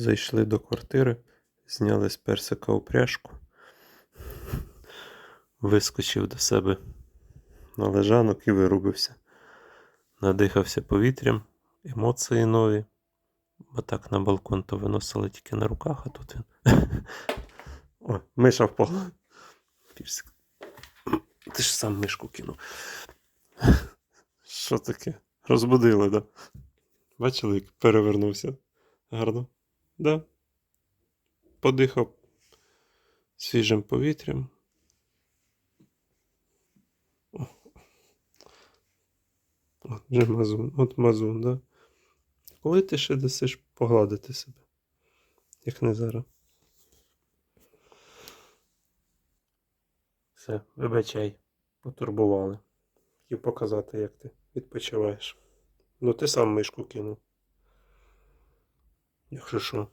Зайшли до квартири, зняли з персика упряжку. Вискочив до себе на лежанок і вирубився. Надихався повітрям, емоції нові. Бо так на балкон то виносили тільки на руках, а тут він. О, миша впала. Пірсик. Ти ж сам мишку кинув. Що таке? Розбудили, да? Бачили, як перевернувся. Гарно. Да. Подихав свіжим повітрям. От же мазун, от мазун, да? Коли ти ще досиш погладити себе? Як не зараз. Все, вибачай, потурбували. Хотів показати, як ти відпочиваєш. Ну, ти сам мишку кинув. Якщо що.